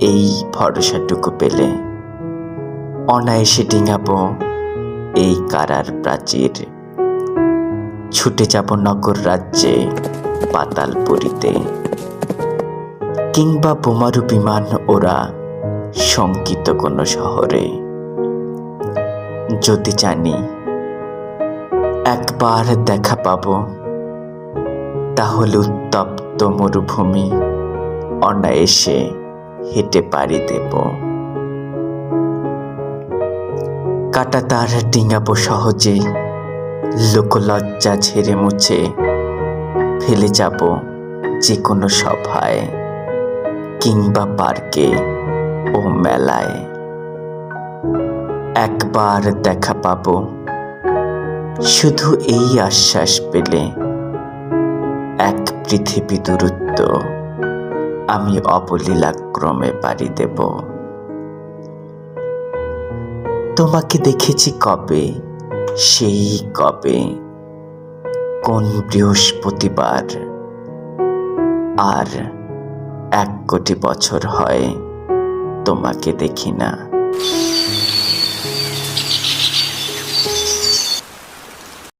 এই ভরসাটুকু পেলে অনায়াসে ডিঙাবো এই কারার প্রাচীর। ছুটে যাব নগর রাজ্যে পাতাল পাতালপুরীতে কিংবা বোমারু বিমান ওরা শঙ্কিত কোনো শহরে। যদি জানি একবার দেখা পাব, তাহলে উত্তপ্ত মরুভূমি অনায়াসে হেঁটে পাড়ি দেব। কাটা তার ডিঙাবো সহজে লোকলজ্জা ঝেড়ে মুছে, ফেলে যাব যে কোনো সভায় কিংবা পার্কে ও মেলায়। একবার দেখা পাব, শুধু এই আশ্বাস পেলে এক পৃথিবী দূরত্ব। আমি অবলীলাক্রমে পারি দেব। তোমাকে দেখেছি কবে? সেই কবে? কোন বৃহস্পতিবার? আর এক কোটি বছর হয় তোমাকে দেখি না।